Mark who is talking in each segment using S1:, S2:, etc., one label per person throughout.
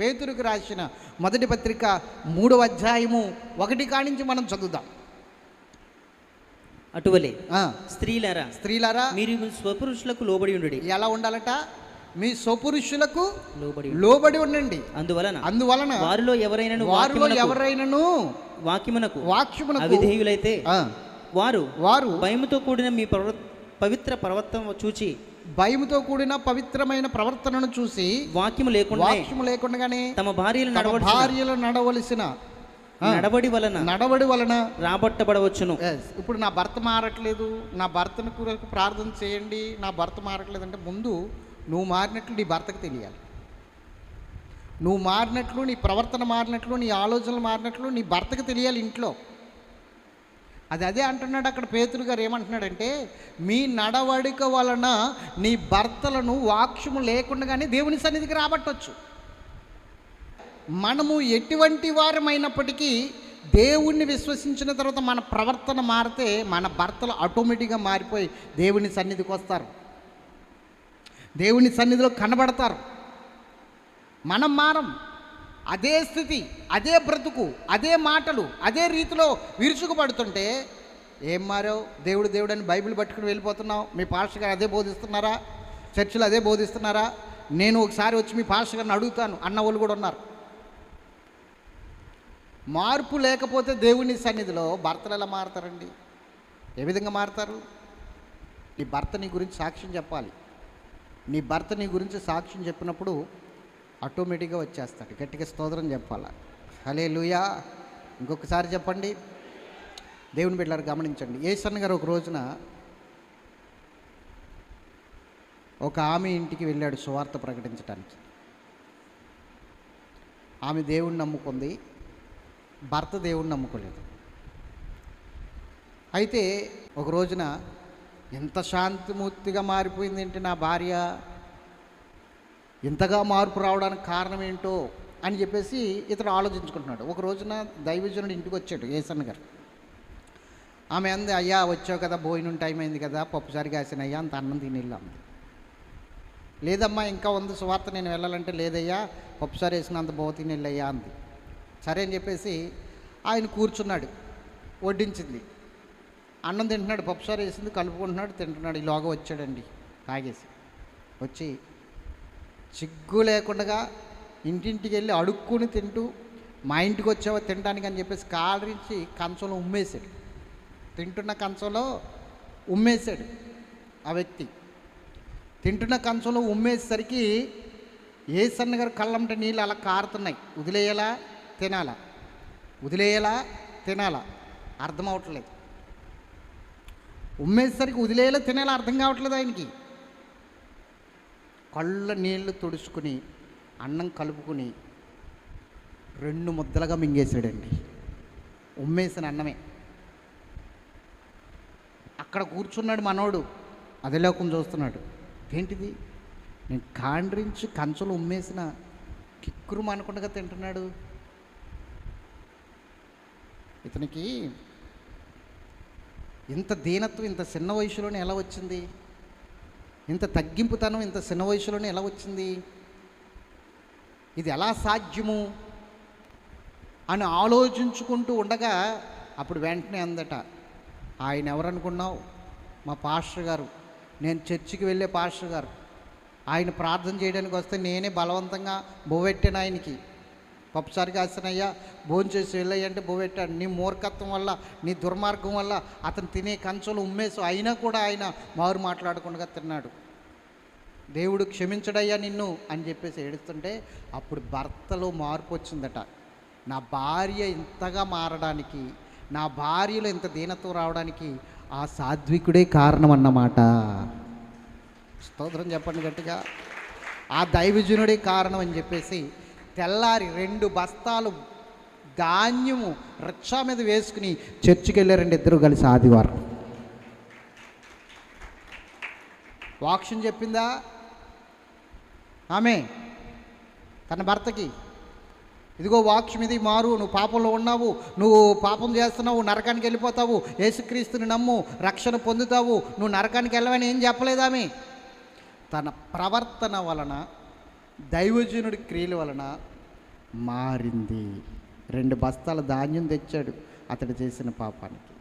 S1: పేతురుకు రాసిన మొదటి పత్రిక మూడవ అధ్యాయము ఒకటి కానించి మనం చదువుదాం.
S2: అటువలే
S1: ఆ,
S2: స్త్రీలారా
S1: స్త్రీలారా
S2: మీరు స్వపురుషులకు లోబడి ఉండు
S1: ఎలా ఉండాలట? మీ స్వపురుషులకు
S2: లోబడి.
S1: లోబడి ఉండండి.
S2: అందువలన
S1: అందువలన
S2: వారిలో ఎవరైనా
S1: వారిలో ఎవరైనను
S2: వాక్యమునకు
S1: వాక్యమునకు
S2: అవిధేయులైతే వారు
S1: వారు
S2: భయముతో కూడిన మీ ప్రవ పవిత్ర ప్రవర్తన చూచి
S1: భయముతో కూడిన పవిత్రమైన ప్రవర్తనను చూసి
S2: వాక్యము లేకుండా
S1: వాక్యము లేకుండానే
S2: తమ భార్యలు
S1: తమ
S2: నడవడి
S1: భార్యలు నడవలసిన
S2: నడవడి వలన
S1: నడవడి వలన
S2: రాబట్టబడవచ్చును.
S1: ఇప్పుడు నా భర్త మారట్లేదు నా భర్తను కొరకు ప్రార్థన చేయండి నా భర్త మారట్లేదు అంటే ముందు నువ్వు మారినట్లు నీ భర్తకు తెలియాలి. నువ్వు మారినట్లు నీ ప్రవర్తన మారినట్లు నీ ఆలోచనలు మారినట్లు నీ భర్తకు తెలియాలి ఇంట్లో. అది అదే అంటున్నాడు అక్కడ పేతురు గారు ఏమంటున్నాడంటే మీ నడవడిక వలన నీ భర్తలను వాక్షము లేకుండానే దేవుని సన్నిధికి రాబట్టవచ్చు మనము ఎటువంటి వారమైనప్పటికీ దేవుణ్ణి విశ్వసించిన తర్వాత మన ప్రవర్తన మారితే మన భర్తలు ఆటోమేటిక్గా మారిపోయి దేవుని సన్నిధికి వస్తారు. దేవుని సన్నిధిలో కనబడతారు. మనం మారం. అదే స్థితి అదే బ్రతుకు అదే మాటలు అదే రీతిలో విరుచుకుపడుతుంటే ఏం మారావు? దేవుడు దేవుడు అని బైబిల్ పట్టుకుని వెళ్ళిపోతున్నావు? మీ పాస్టర్ గారు అదే బోధిస్తున్నారా? చర్చిలు అదే బోధిస్తున్నారా? నేను ఒకసారి వచ్చి మీ పాస్టర్ గారిని అడుగుతాను. అన్న వాళ్ళు కూడా ఉన్నారు. మార్పు లేకపోతే దేవుని సన్నిధిలో భర్తలు ఎలా మారతారండి? ఏ విధంగా మారతారు? నీ భర్త నీ గురించి సాక్ష్యం చెప్పాలి. నీ భర్త నీ గురించి సాక్ష్యం చెప్పినప్పుడు ఆటోమేటిక్గా వచ్చేస్తాడు. గట్టిగా స్తోత్రం చెప్పాలి. హలే లూయా ఇంకొకసారి చెప్పండి. దేవుని బిడ్డలారు గమనించండి. ఏసన్న గారు ఒక రోజున ఒక ఆమె ఇంటికి వెళ్ళాడు సువార్త ప్రకటించడానికి ఆమె దేవుణ్ణి నమ్ముకుంది. భర్త దేవుణ్ణి నమ్ముకోలేదు. అయితే ఒక రోజున ఎంత శాంతిమూర్తిగా మారిపోయింది ఏంటి నా భార్య? ఇంతగా మార్పు రావడానికి కారణం ఏంటో అని చెప్పేసి ఇతడు ఆలోచించుకుంటున్నాడు. ఒక రోజున దైవజనుడు ఇంటికి వచ్చాడు ఏసన్న గారు. ఆమె అంది అయ్యా వచ్చావు కదా భోజనం టైం అయింది కదా పప్పుసారి కాసిన అయ్యా అంత అన్నం తిని వెళ్ళు" అంది. లేదమ్మా ఇంకా ఉంది సువార్త నేను వెళ్ళాలంటే లేదయ్యా పప్పుసారి వేసినంత బో తిని వెళ్ళయ్యా అంది. సరే అని చెప్పేసి ఆయన కూర్చున్నాడు వడ్డించింది. అన్నం తింటున్నాడు పప్పుసారి వేసింది కలుపుకుంటున్నాడు తింటున్నాడు ఈలోగా వచ్చాడండి తాగేసి. వచ్చి సిగ్గు లేకుండా ఇంటింటికి వెళ్ళి అడుక్కుని తింటూ మా ఇంటికి వచ్చావో తినడానికి అని చెప్పేసి కాలరించి కంచంలో ఉమ్మేశాడు. తింటున్న కంచంలో ఉమ్మేశాడు ఆ వ్యక్తి. తింటున్న కంచంలో ఉమ్మేసేసరికి ఏసన్న గారు కళ్ళంట నీళ్ళు అలా కారుతున్నాయి. వదిలేయాలా? తినాలా? వదిలేయాలా? తినాలా? అర్థం అవట్లేదు. ఉమ్మేసరికి వదిలేయాలా? తినాలా? అర్థం కావట్లేదు ఆయనకి. కళ్ళ నీళ్ళు తుడుచుకుని అన్నం కలుపుకుని రెండు ముద్దలుగా మింగేశాడండి. ఉమ్మేసిన అన్నమే. అక్కడ కూర్చున్నాడు మనోడు. అదే లోకం చూస్తున్నాడు. ఏంటిది? నేను కాండ్రించి కంచలు ఉమ్మేసిన కిక్కురు అనుకుండగా తింటున్నాడు. ఇతనికి ఇంత దీనత్వం ఇంత చిన్న వయసులోనే ఎలా వచ్చింది? ఇంత తగ్గింపుతనం ఇంత చిన్న వయసులోనే ఎలా వచ్చింది? ఇది ఎలా సాధ్యము? అని ఆలోచించుకుంటూ ఉండగా అప్పుడు వెంటనే అందట ఆయన ఎవరనుకున్నావు? మా పాస్టర్ గారు నేను చర్చికి వెళ్ళే పాస్టర్ గారు. ఆయన ప్రార్థన చేయడానికి వస్తే నేనే బలవంతంగా బోవెట్టాను ఆయనకి. పప్పుసారి కాసినయ్యా భోంచేసి వెళ్ళాయంటే బోవెట్టాడు నీ మూర్ఖత్వం వల్ల నీ దుర్మార్గం వల్ల అతను తినే కంచెలు ఉమ్మేసు అయినా కూడా ఆయన మారు మాట్లాడకుండా తిన్నాడు. దేవుడు క్షమించడయ్యా నిన్ను అని చెప్పేసి ఏడుస్తుంటే అప్పుడు భర్తలో మార్పు వచ్చిందట. నా భార్య ఇంతగా మారడానికి నా భార్యలో ఇంత దీనత్వం రావడానికి ఆ సాత్వికుడే కారణం అన్నమాట స్తోత్రం చెప్పండి గట్టిగా. ఆ దైవజనుడే కారణం అని చెప్పేసి తెల్లారి రెండు బస్తాలు ధాన్యము రిక్షా మీద వేసుకుని చర్చికి వెళ్ళారండి ఇద్దరు కలిసి ఆదివారం. వాక్షన్ చెప్పిందా? ఆమె తన భర్తకి ఇదిగో వాక్యం ఇది మారు నువ్వు పాపంలో ఉన్నావు నువ్వు పాపం చేస్తున్నావు నరకానికి వెళ్ళిపోతావు యేసుక్రీస్తుని నమ్ము రక్షణ పొందుతావు నువ్వు నరకానికి వెళ్ళవని ఏం చెప్పలేదు ఆమె. తన ప్రవర్తన వలన దైవజనుడి క్రియల వలన మారింది. రెండు బస్తాల ధాన్యం తెచ్చాడు అతడు చేసిన పాపానికి.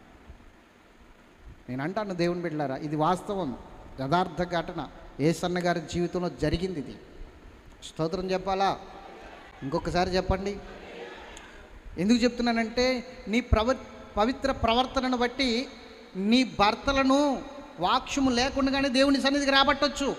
S1: నేను అంటాను దేవుని బిడ్డారా ఇది వాస్తవం యథార్థ ఘటన. ఏసన్న గారి జీవితంలో జరిగింది ఇది. స్తోత్రం చెప్పాలా? ఇంకొకసారి చెప్పండి. ఎందుకు చెప్తున్నానంటే నీ ప్రవ పవిత్ర ప్రవర్తనను బట్టి నీ భర్తలను వాక్ష్యము లేకుండానే దేవుని సన్నిధికి రాబట్టొచ్చు.